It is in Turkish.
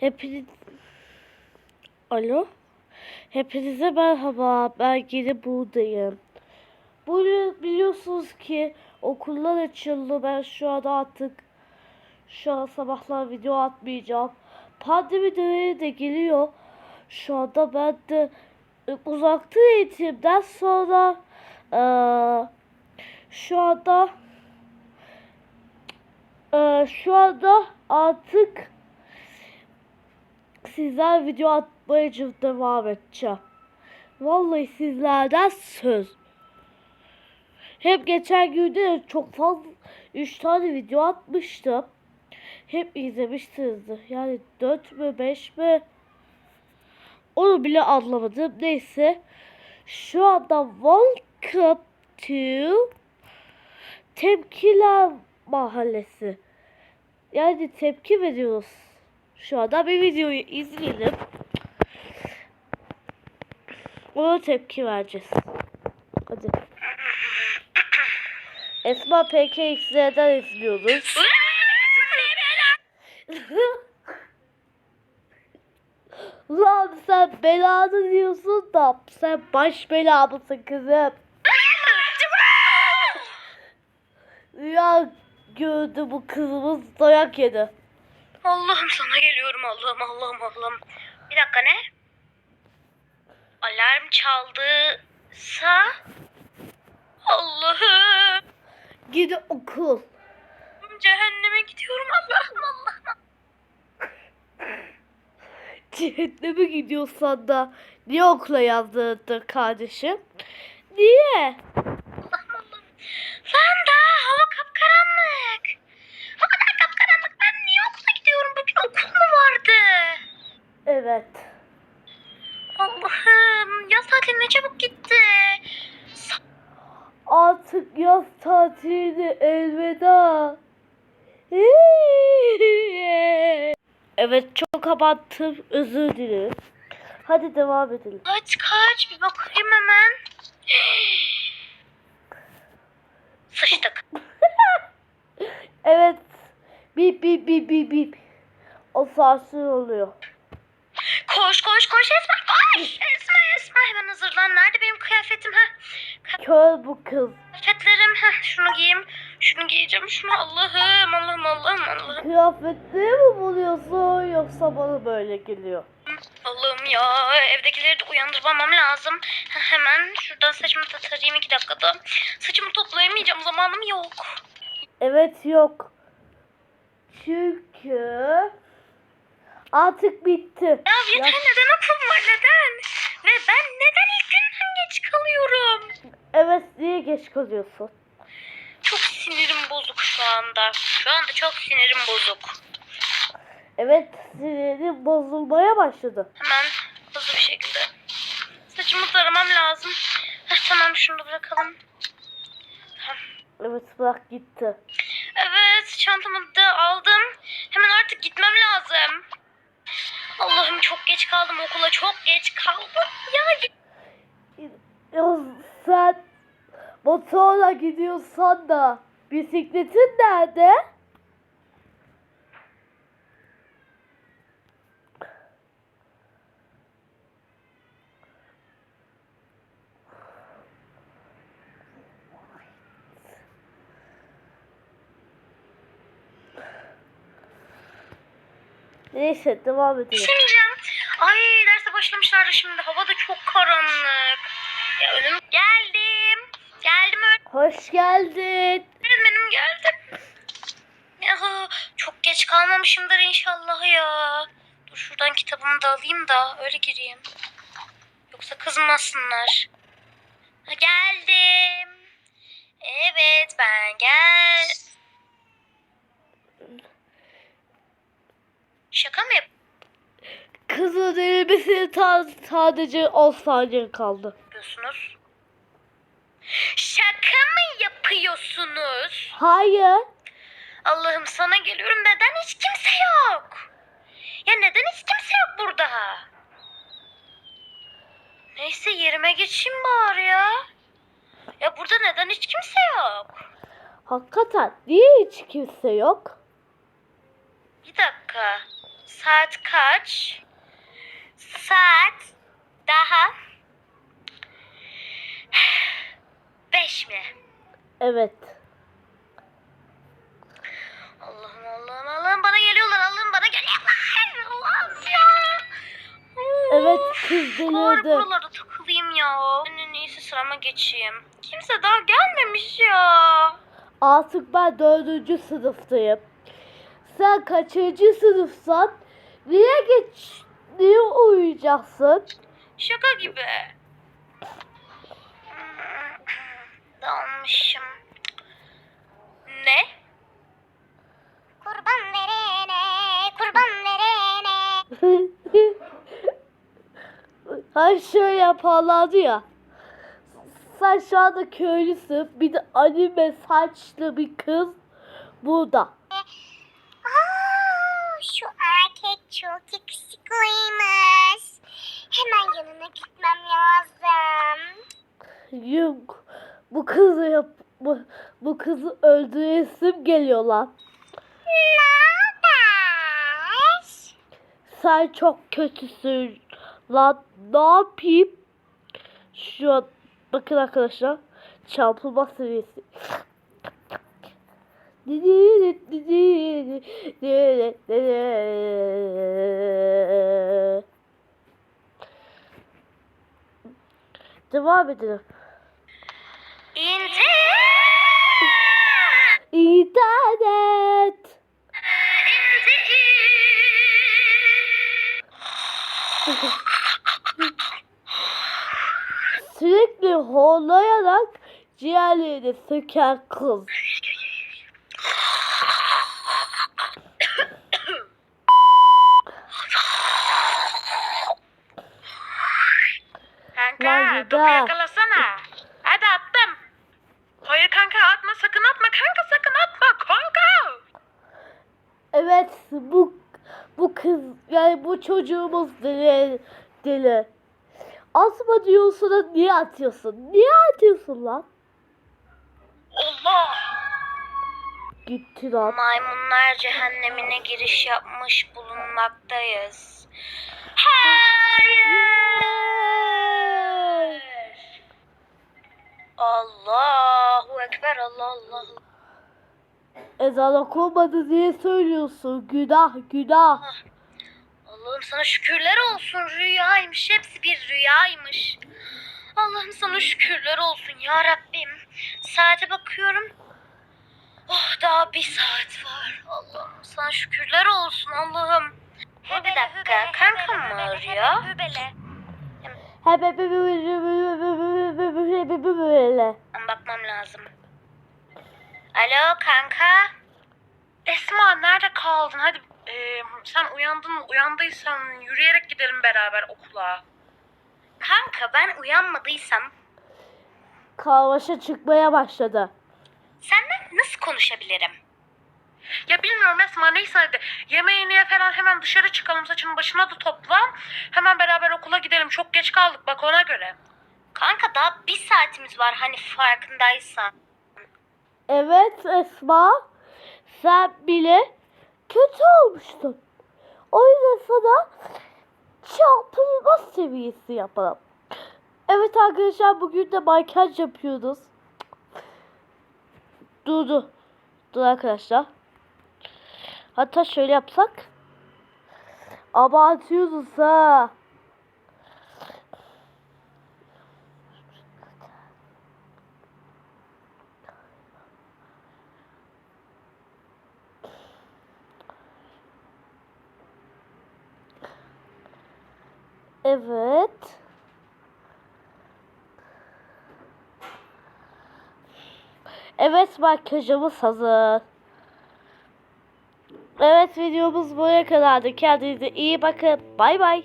Hepiniz... Alo? Hepinize merhaba. Ben yine buradayım. Bugün biliyorsunuz ki okullar açıldı. Ben şu anda artık şu an sabahlar video atmayacağım. Pandemi dönemi de geliyor. Şu anda ben de e, uzaktan eğitimden sonra eee, şu anda eee, şu anda artık sizler video atmaya için devam edeceğim. Vallahi sizlerden söz. Hep geçen günde de çok fazla 3 tane video atmıştım. Hep izlemişsinizdir. Yani 4 mü 5 mi? Onu bile anlamadım. Neyse. Şu anda welcome to Tepkiler Mahallesi. Yani tepki veriyoruz. Şu anda bir videoyu izleyelim. Ona tepki vereceğiz. Hadi. Esma PKX'den izliyoruz. Lan sen belanı diyorsun da sen baş bela mısın kızım? Ya gördü bu kızımız dayak yedi. Allah'ım sana geliyorum Allah'ım Allah'ım Allah'ım. Bir dakika ne? Alarm çaldıysa Allah'ım Gidi okul. cehenneme gidiyorum Allah'ım Allah'ım. Cehenneme gidiyorsan da niye okula yazdırdın kardeşim? Niye? Allah'ım Allah'ım. Lan daha hava kapkaranlık. O kadar kapkaranlık ben niye okula gidiyorum? Bugün okul mu vardı? Evet. Allah'ım yaz tatili ne çabuk gitti. Artık yaz tatili elveda. Evet çok abarttım. Özür dilerim. Hadi devam edelim. Kaç kaç bir bakayım hemen. Sıçtık. Evet. Bip bip bip bip bip. O sarsın oluyor. Koş koş koş Esma koş. Esma Esma hemen hazırlan. Nerede benim kıyafetim ha? Kör bu kız. Kıyafetlerim ha. Şunu giyeyim. Şunu giyeceğim. Şunu Allah'ım Allah'ım Allah'ım Allah'ım. Kıyafetleri mi buluyorsun yoksa bana böyle geliyor? Allah'ım ya evdekileri de uyandırmamam lazım. Ha, hemen şuradan saçımı da tarayayım iki dakikada. Saçımı toplayamayacağım zamanım yok. Evet yok. Çünkü artık bitti. Ya yeter Ya- neden okul var neden? Ve ben neden ilk günden geç kalıyorum? Evet niye geç kalıyorsun? Çok sinirim bozuk şu anda. Şu anda çok sinirim bozuk. Evet sinirin bozulmaya başladı. Hemen hızlı bir şekilde. Saçımı taramam lazım. Heh, tamam şunu da bırakalım. Evet bırak gitti. Evet çantamı da aldım. Hemen artık gitmem lazım. Allah'ım çok geç kaldım okula çok geç kaldım. Ya sen motorla gidiyorsan da bisikletin nerede? Neyse devam edelim. Düşüneceğim. Ay derse başlamışlar şimdi. Hava da çok karanlık. Ya önüm geldim. Geldim Hoş geldin. öğretmenim geldim. Ya, çok geç kalmamışımdır inşallah ya. Dur şuradan kitabımı da alayım da öyle gireyim. Yoksa kızmasınlar. Ha, geldim. Evet ben gel. Şaka mı Elbisesi ta- sadece 10 saniye kaldı. yapıyorsunuz? Şaka mı yapıyorsunuz? Hayır. Allah'ım sana geliyorum. Neden hiç kimse yok? Ya neden hiç kimse yok burada? Neyse yerime geçeyim bari ya. Ya burada neden hiç kimse yok? Hakikaten niye hiç kimse yok? Bir dakika. Saat kaç? Saat daha beş mi? Evet. Allah'ım Allah'ım Allah'ım bana geliyorlar Allah'ım bana geliyorlar. Allah'ım ya. Evet kız Bari delirdi. buralarda takılayım ya. En iyisi sırama geçeyim. Kimse daha gelmemiş ya. Artık ben dördüncü sınıftayım. Sen kaçıncı sınıfsan? Niye geç? Niye uyuyacaksın? Şaka gibi. Dalmışım. Ne? Kurban verene, kurban verene. Her şey yaparlardı ya. Sen şu anda köylüsün. Bir de anime saçlı bir kız burada. Yanına gitmem lazım. Yok. Bu kızı yap bu, bu kızı öldüresim geliyor lan. Ne haber? Sen çok kötüsün. Lan ne yapayım? Şu an bakın arkadaşlar. Çarpılma seviyesi. Devam edelim. İnce. İnternet. Sürekli horlayarak ciğerlerini söken kız. Kanka topu yakalasana. Hadi attım. Hayır kanka atma sakın atma kanka sakın atma kanka. Evet bu bu kız yani bu çocuğumuz deli deli. Asma diyorsun da niye atıyorsun? Niye atıyorsun lan? Allah. Gitti lan. Maymunlar cehennemine giriş yapmış bulunmaktayız. Hayır. Allahu Ekber Allah Allah. Ezan okunmadı diye söylüyorsun. Günah günah. Allah'ım sana şükürler olsun rüyaymış. Hepsi bir rüyaymış. Allah'ım sana şükürler olsun ya Rabbim. Saate bakıyorum. Oh daha bir saat var. Allah'ım sana şükürler olsun Allah'ım. Dur bir dakika kankam mı arıyor? Hebe böyle. Ben bakmam lazım. Alo kanka. Esma nerede kaldın? Hadi e, sen uyandın mı? Uyandıysan yürüyerek gidelim beraber okula. Kanka ben uyanmadıysam Karmaşa çıkmaya başladı. senden nasıl konuşabilirim? Ya bilmiyorum Esma neyse hadi. Yemeğini ye falan hemen dışarı çıkalım saçını başına da topla. Hemen beraber okula gidelim. Çok geç kaldık bak ona göre. Kanka daha bir saatimiz var hani farkındaysan. Evet Esma. Sen bile kötü olmuştun. O yüzden sana çarpılma seviyesi yapalım. Evet arkadaşlar bugün de makyaj yapıyoruz. Dur dur. Dur arkadaşlar. Hatta şöyle yapsak. Abartıyoruz ha. Evet. Evet makyajımız hazır. Evet videomuz buraya kadardı. Kendinize iyi bakın. Bay bay.